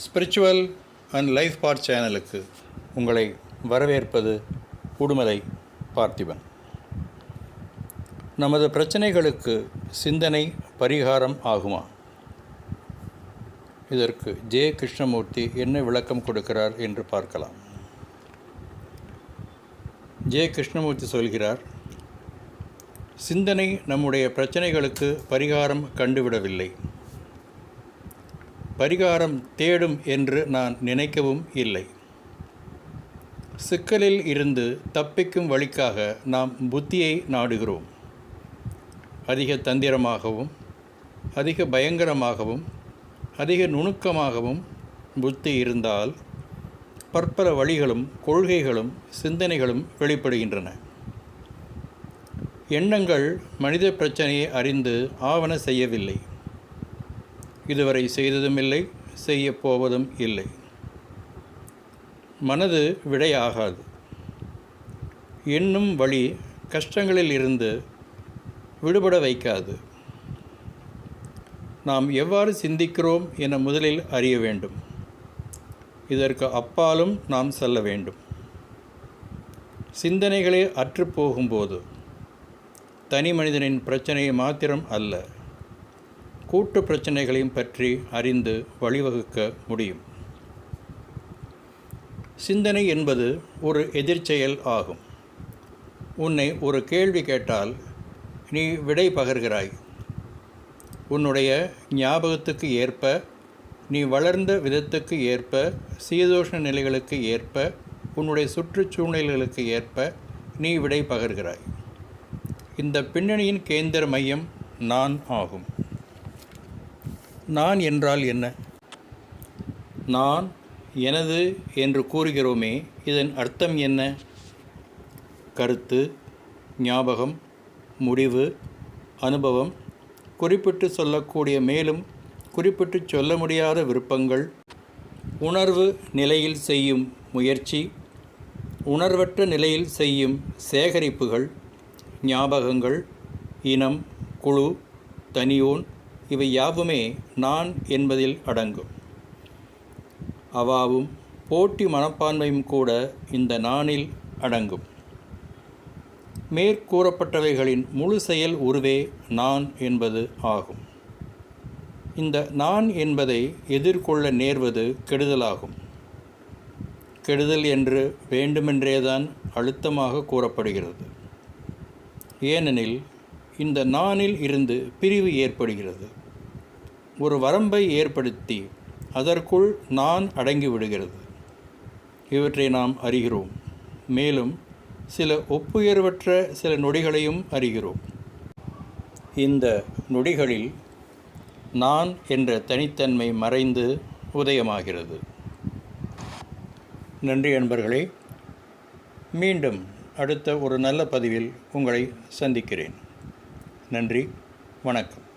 Spiritual and life பார் சேனலுக்கு உங்களை வரவேற்பது உடுமலை பார்த்திபன். நமது பிரச்சனைகளுக்கு சிந்தனை பரிகாரம் ஆகுமா? இதற்கு ஜே. கிருஷ்ணமூர்த்தி என்ன விளக்கம் கொடுக்கிறார் என்று பார்க்கலாம். ஜே. கிருஷ்ணமூர்த்தி சொல்கிறார் சிந்தனை நம்முடைய பிரச்சனைகளுக்கு பரிகாரம் கண்டுவிடவில்லை. பரிகாரம் தேடும் என்று நான் நினைக்கவும் இல்லை. சிக்கலில் இருந்து தப்பிக்கும் வழிக்காக நாம் புத்தியை நாடுகிறோம். அதிக தந்திரமாகவும் அதிக பயங்கரமாகவும் அதிக நுணுக்கமாகவும் புத்தி இருந்தால் பற்பல வழிகளும் கொள்கைகளும் சிந்தனைகளும் வெளிப்படுகின்றன. எண்ணங்கள் மனித பிரச்சனையை அறிந்து ஆவண செய்யவில்லை. இதுவரை செய்ததும் இல்லை செய்யப்போவதும் இல்லை. மனது விடையாகாது. எண்ணும் வழி கஷ்டங்களில் இருந்து விடுபட வைக்காது. நாம் எவ்வாறு சிந்திக்கிறோம் என முதலில் அறிய வேண்டும். இதற்கு அப்பாலும் நாம் செல்ல வேண்டும். சிந்தனைகளே அற்றுப்போகும்போது தனி மனிதனின் பிரச்சனையை மாத்திரம் அல்ல. கூட்டு பிரச்சனைகளையும் பற்றி அறிந்து வழிவகுக்க முடியும். சிந்தனை என்பது ஒரு எதிர்ச்செயல் ஆகும். உன்னை ஒரு கேள்வி கேட்டால் நீ விடை பகர்கிறாய். உன்னுடைய ஞாபகத்துக்கு ஏற்ப நீ வளர்ந்த விதத்துக்கு ஏற்ப சீதோஷ நிலைகளுக்கு ஏற்ப உன்னுடைய சுற்றுச்சூழ்நிலைகளுக்கு ஏற்ப நீ விடை பகர்கிறாய். இந்த பின்னணியின் கேந்திர மையம் நான் ஆகும். நான் என்றால் என்ன? நான் எனது என்று கூறுகிறோமே இதன் அர்த்தம் என்ன? கருத்து ஞாபகம் முடிவு அனுபவம் குறிப்பிட்டு சொல்லக்கூடிய மேலும் குறிப்பிட்டு சொல்ல முடியாத விருப்பங்கள் உணர்வு நிலையில் செய்யும் முயற்சி உணர்வற்ற நிலையில் செய்யும் சேகரிப்புகள் ஞாபகங்கள் இனம் குழு தனியோன் இவை யாவுமே நான் என்பதில் அடங்கும். அவாவும் போட்டி மனப்பான்மையும் கூட இந்த நானில் அடங்கும். மேற்கூறப்பட்டவைகளின் முழு செயல் உருவே நான் என்பது ஆகும். இந்த நான் என்பதை எதிர்கொள்ள நேர்வது கெடுதலாகும். கெடுதல் என்று வேண்டுமென்றேதான் அழுத்தமாக கூறப்படுகிறது. ஏனெனில் இந்த நானில் இருந்து பிரிவு ஏற்படுகிறது. ஒரு வரம்பை ஏற்படுத்தி அதற்குள் நான் அடங்கிவிடுகிறது. இவற்றை நாம் அறிகிறோம். மேலும் சில ஒப்புயர்வற்ற சில நொடிகளையும் அறிகிறோம். இந்த நொடிகளில் நான் என்ற தனித்தன்மை மறைந்து உதயமாகிறது. நன்றி அன்பர்களே. மீண்டும் அடுத்த ஒரு நல்ல பதிவில் உங்களை சந்திக்கிறேன். நன்றி. வணக்கம்.